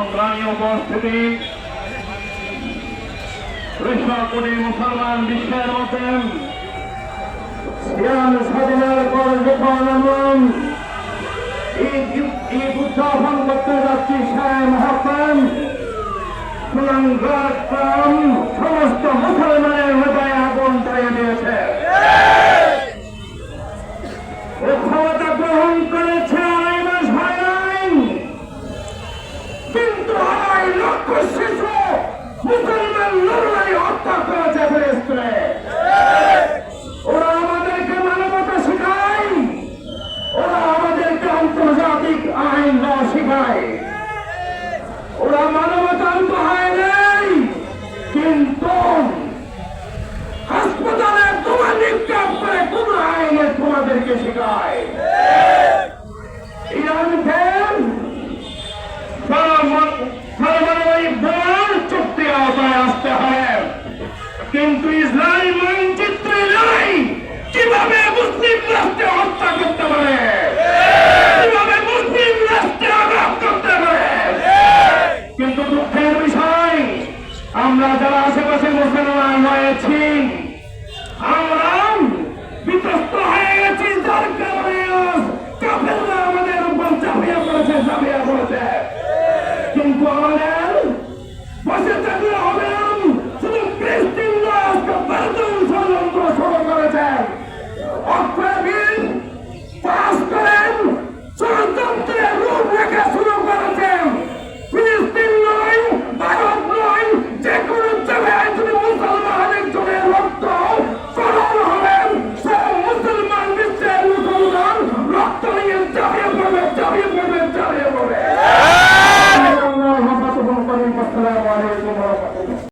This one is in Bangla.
সংগ্রামী উপস্থিতি। কৃষ্ণ কোটি মুসলমান বিশ্বের মধ্যে সিয়াম স্বাধীনের পর যখন ঈদ উদযাপন করতে যাচ্ছি কিন্তু আড়াই লক্ষ শিশু মুসলমান লড়াই হত্যা করেছে ফিলিস্তিনে। ওরা আমাদেরকে মানবতা শেখায়, ওরা আমাদেরকে আন্তর্জাতিক আইন ল শেখায়। ওরা মানবতান্ত হয় নাই, কিন্তু হাসপাতালে তোমার নিক্ষেপ করে কোন আইনে তোমাদেরকে শেখায়। পারমাণবিক বোমার চুক্তি আওতায় আসতে হবে কিন্তু ইসরায়েল মানচিত্রে নাই। কীভাবে মুসলিম রাষ্ট্রে হত্যা করতে পারে? কীভাবে মুসলিম রাষ্ট্রে আঘাত করতে পারে? কিন্তু দুঃখের বিষয়, আমরা যারা আশেপাশে মুসলমান রয়েছি